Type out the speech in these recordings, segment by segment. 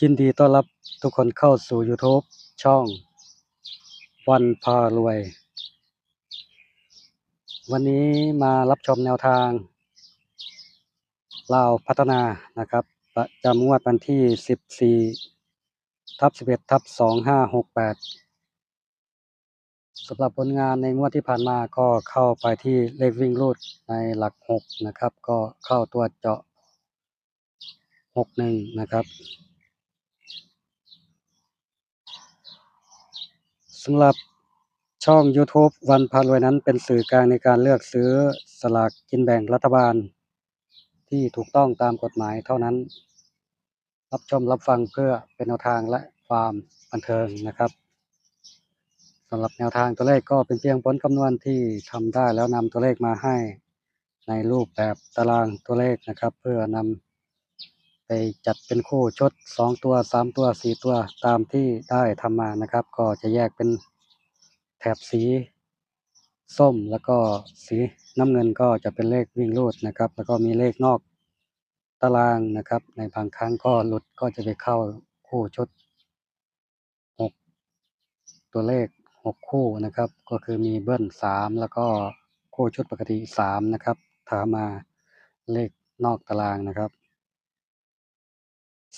ยินดีต้อนรับทุกคนเข้าสู่ YouTube ช่องวันพารวย วันนี้มารับชมแนวทางลาวพัฒนานะครับประจำงวดวันที่ 14ทับ11ทับ2568สำหรับผลงานในงวดที่ผ่านมาก็เข้าไปที่เลขวิ่งรูดในหลัก 6 นะครับ ก็เข้าตัวเจาะ 61 นะครับ สำหรับช่อง YouTube วันพารวยนั้นเป็นสื่อกลางในการเลือกซื้อสลากกินแบ่งรัฐบาล ที่ถูกต้องตามกฎหมายเท่านั้น รับชมรับฟังเพื่อเป็นแนวทางและความบันเทิงนะครับสำหรับแนวทางตัวเลขก็เป็นเพียงผลคำนวณที่ทำได้แล้วนำตัวเลขมาให้ในรูปแบบตารางตัวเลขนะครับ เพื่อนำ ไปจัดเป็นคู่ชดสองตัวสามตัวสี่ตัวตามที่ได้ทำมานะครับ ก็จะแยกเป็นแถบสีส้มแล้วก็สีน้ำเงินก็จะเป็นเลขวิ่งรูดนะครับ แล้วก็มีเลขนอกตารางนะครับ ในบางครั้งก็หลุดก็จะไปเข้าคู่ชดหกตัวเลขหกคู่นะครับ ก็คือมีเบิ้ลสามแล้วก็คู่ชุดปกติสามนะครับถามมาเลขนอกตารางนะครับ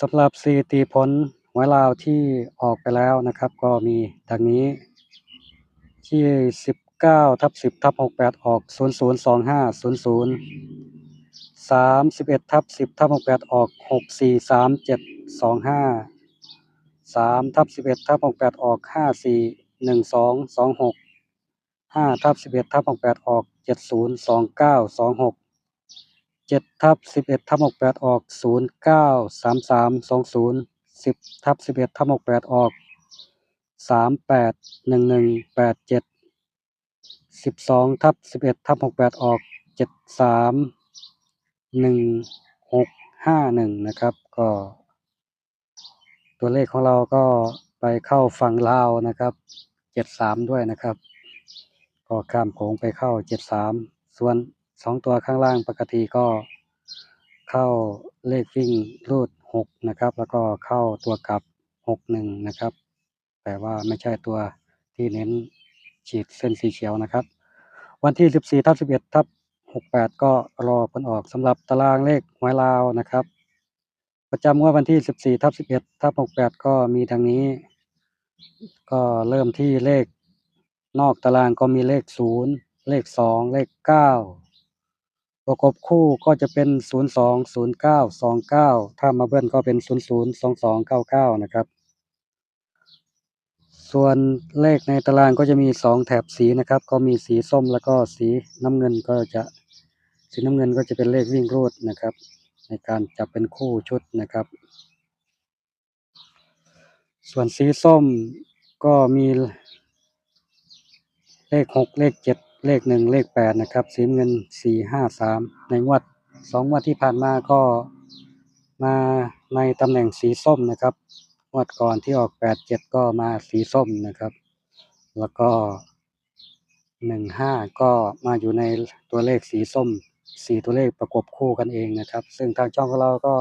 สำหรับสถิติผลหวยลาวที่ออกไปแล้วนะครับ ก็มีดังนี้ที่สิบเก้าทับสิบทับหกแปดออกศูนย์ศูนย์สองห้าศูนย์ศูนย์สามสิบเอ็ดทับสิบทับหกแปดออกหกสี่สามเจ็ดสองห้าสามทับสิบเอ็ดทับหกแปดออกห้าสี่หนึ่งสองสองหกห้าทับสิบเอ็ดทับหกแปดออกเจ็ดศูนย์สอง เจ็ดทับสิบเอ็ดทับหกแปดออกศูนย์เก้าสามสามสองศูนย์สิบทับสิบเอ็ดทับหกแปดออกสามแปดหนึ่งหนึ่งแปดเจ็ดสิบสองทับสิบเอ็ดทับหกแปดออกเจ็ดสามหนึ่งหกห้าหนึ่งนะครับ ก็ ตัวเลขของเราก็ไปเข้าฝั่งลาวนะครับเจ็ดสามด้วยนะครับ ก็ข้ามโขงไปเข้าเจ็ดสามส่วน สองตัวข้างล่างปกติก็เข้าเลขวิ่งรูดหกนะครับ แล้วก็เข้าตัวกลับหกหนึ่งนะครับ แต่ว่าไม่ใช่ตัวที่เน้นฉีดเส้นสีเขียวนะครับ วันที่สิบสี่ทับสิบเอ็ดทับหกแปดก็รอผลออกสำหรับตารางเลขหวยลาวนะครับ ประจำงวดวันที่สิบสี่ทับสิบเอ็ดทับหกแปดก็มีดังนี้ ก็เริ่มที่เลขนอกตารางก็มีเลขศูนย์เลขสองเลขเก้า ประกบคู่ก็จะเป็นศูนย์สองศูนย์เก้าสองเก้าถ้ามาเบิ้ลก็เป็นศูนย์ศูนะครับ ส่วนเลขในตารางก็จะมีสองแถบสีนะครับ ก็มีสีส้มแล้วก็สีน้ำเงินก็จะสีน้ำเงินก็จะเป็นเลขวิ่งรูดนะครับ ในการจับเป็นคู่ชุดนะครับ ส่วนสีส้มก็มีเลขหกเลขเจ็ด เลขหนึ่งเลขแปดนะครับสีเงินสี่ห้าสามในงวดสองงวดที่ผ่านมาก็มาในตำแหน่งสีส้มนะครับงวดก่อนที่ออกแปดเจ็ดก็มาสีส้มนะครับ แล้วก็หนึ่งห้าก็มาอยู่ในตัวเลขสีส้มสี่ตัวเลขประกบคู่กันเองนะครับ ซึ่งทางช่องของเราก็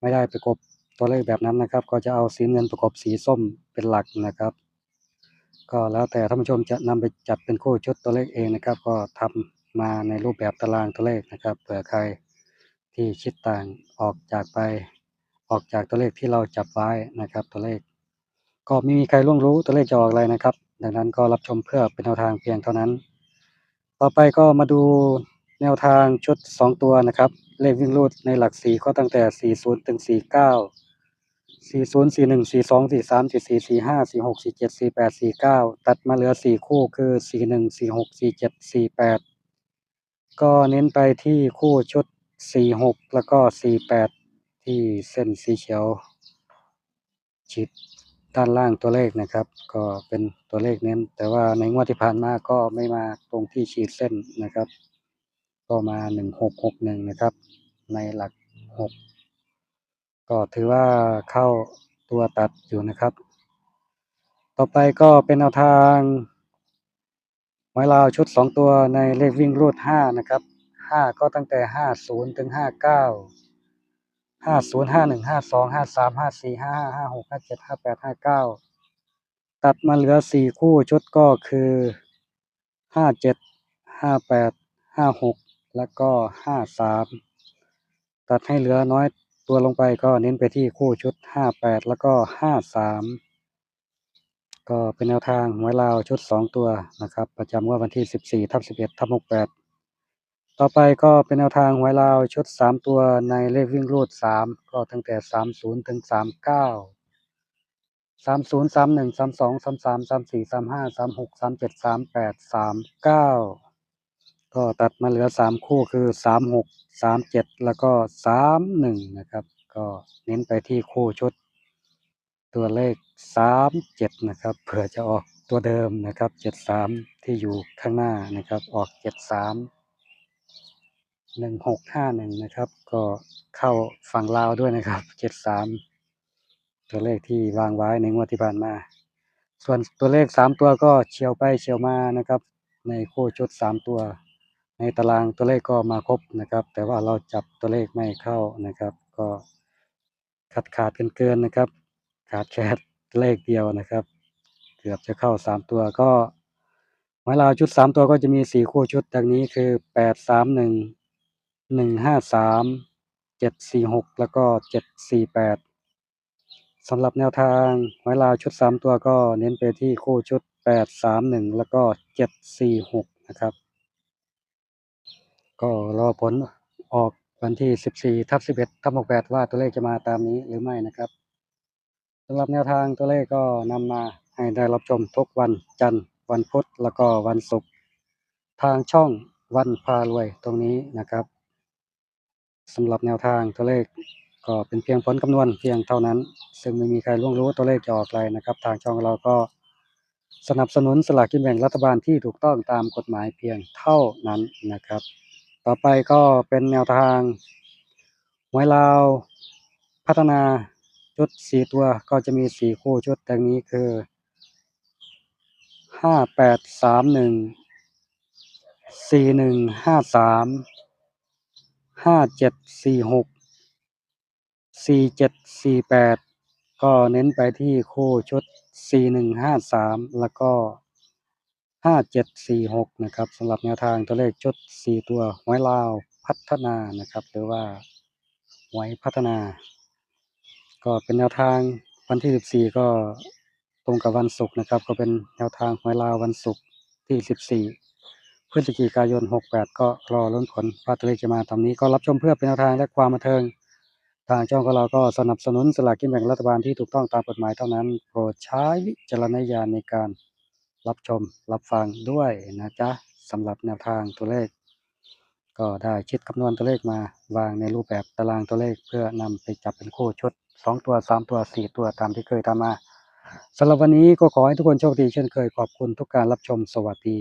ไม่ได้ประกบตัวเลขแบบนั้นนะครับ ก็จะเอาสีเงินประกบสีส้มเป็นหลักนะครับ ก็แล้วแต่ท่านผู้ชมจะนำไปจัดเป็นคู่ชุดตัวเลขเองนะครับ ก็ทำมาในรูปแบบตารางตัวเลขนะครับเผื่อใครที่คิดต่างออกจากไป ออกจากตัวเลขที่เราจับไว้นะครับ ตัวเลข ก็ไม่มีใครล่วงรู้ตัวเลขจะออกอะไรนะครับ ดังนั้นก็รับชมเพื่อเป็นแนวทางเพียงเท่านั้น ต่อไปก็มาดูแนวทางชุดสองตัวนะครับ เลขวิ่งรูดในหลักสี่ก็ตั้งแต่สี่ศูนถึงสี่เก้า สี่ศูนย์สี่หนึ่งสี่สองสี่สามสี่สี่สี่ห้าสี่หกสี่เจ็ดสี่แปดสี่เก้าตัดมาเหลือสี่คู่คือสี่หนึ่งสี่หกสี่เจ็ดสี่แปดก็เน้นไปที่คู่ชุดสี่หกแล้วก็สี่แปดที่เส้นสีเขียวชิดด้านล่างตัวเลขนะครับ ก็เป็นตัวเลขเน้น แต่ว่าในงวดที่ผ่านมาก็ไม่มาตรงที่ขีดเส้นนะครับ ก็มาหนึ่งหกหกหนึ่งนะครับ ในหลักหก ก็ถือว่าเข้าตัวตัดอยู่นะครับ ต่อไปก็เป็นแนวทางหวยลาวชุดสองตัวในเลขวิ่งรูดห้านะครับห้าก็ตั้งแต่ห้าศูนย์ถึงห้าเก้าห้าศูนย์ห้าหนึ่งห้าสองห้าสามห้าสี่ห้าห้าห้าหกห้าเจ็ดห้าแปดห้าเก้าตัดมาเหลือสี่คู่ชุดก็คือห้าเจ็ดห้าแปดห้าหกแล้วก็ห้าสามตัดให้เหลือน้อย ตัวลงไปก็เน้นไปที่คู่ชุด 58 แล้วก็ 53 ก็เป็นแนวทางหวยลาวชุด 2 ตัวนะครับ ประจำว่าวันที่ 14ทับ11ทับ68 ต่อไปก็เป็นแนวทางหวยลาวชุด 3 ตัวในเลขวิ่งรูด 3 ก็ตั้งแต่ 30 ถึง 39 30 31 32 33 34 35 36 37 38 39 ก็ตัดมาเหลือสามคู่คือสามหกสามเจ็ดแล้วก็สามหนึ่งนะครับ ก็เน้นไปที่คู่ชุด ตัวเลขสามเจ็ดนะครับเผื่อจะออกตัวเดิมนะครับเจ็ดสามที่อยู่ข้างหน้านะครับ ออกเจ็ดสามหนึ่งหกห้าหนึ่งนะครับ ก็เข้าฝั่งลาวด้วยนะครับเจ็ดสามตัวเลขที่วางไว้ในงวดที่ผ่านมา ส่วนตัวเลขสามตัวก็เฉียวไปเฉียวมานะครับ ในคู่ชุดสามตัว ในตารางตัวเลขก็มาครบนะครับ แต่ว่าเราจับตัวเลขไม่เข้านะครับ ก็ขาดขาดเกินเกินนะครับ ขาดแค่เลขเดียวนะครับ เกือบจะเข้าสามตัวก็หมายเลาชุดสามตัวก็จะมีสี่คู่ชุดดังนี้คือแปดสามหนึ่งหนึ่งห้าสามเจ็ดสี่หกแล้วก็เจ็ดสี่แปดสำหรับแนวทางหวยเลาชุดสามตัวก็เน้นไปที่คู่ชุดแปดสามหนึ่งแล้วก็เจ็ดสี่หกนะครับ ก็รอผลออกวันที่สิบสี่ทับสิบเอ็ดทับหกแปดว่าตัวเลขจะมาตามนี้หรือไม่นะครับสำหรับแนวทางตัวเลขก็นำมาให้ได้รับชมทุกวันจันทร์ วันพุธแล้วก็วันศุกร์ทางช่องวันพารวยตรงนี้นะครับสำหรับแนวทางตัวเลขก็เป็นเพียงผลคำนวณเพียงเท่านั้น ซึ่งไม่มีใครล่วงรู้ตัวเลขจะออกอะไรนะครับ ทางช่องเราก็สนับสนุนสลากกินแบ่งรัฐบาลที่ถูกต้องตามกฎหมายเพียงเท่านั้นนะครับ ต่อไปก็เป็นแนวทางหวยลาวพัฒนาชุดสี่ตัวก็จะมีสี่คู่ชุดดังนี้คือห้าแปดสามหนึ่งสี่หนึ่งห้าสามห้าเจ็ดสี่หกสี่เจ็ดสี่แปดก็เน้นไปที่คู่ชุดสี่หนึ่งห้าสามแล้วก็ ห้าเจ็ดสี่หกนะครับสำหรับแนวทางตัวเลขชุดสี่ตัวหวยลาวพัฒนานะครับ หรือว่าหวยพัฒนา ก็เป็นแนวทางวันที่สิบสี่ก็ตรงกับวันศุกร์นะครับ ก็เป็นแนวทางหวยลาววันศุกร์ที่สิบสี่พฤศจิกายน 68 ก็รอลุ้นผลว่าตัวเลขจะมาตามนี้ก็รับชมเพื่อเป็นแนวทางและความบันเทิง ทางช่องของเราก็สนับสนุนสลากกินแบ่งรัฐบาลที่ถูกต้องตามกฎหมายเท่านั้น โปรดใช้วิจารณญาณในการ รับชมรับฟังด้วยนะจ๊ะสำหรับแนวทางตัวเลข ก็ได้คิดคำนวณตัวเลขมาวางในรูปแบบตารางตัวเลข เพื่อนำไปจับเป็นคู่ชุด 2 ตัว 3 ตัว 4 ตัวตามที่เคยทำมาสำหรับวันนี้ก็ขอให้ทุกคนโชคดีเช่นเคยขอบคุณทุกการรับชมสวัสดี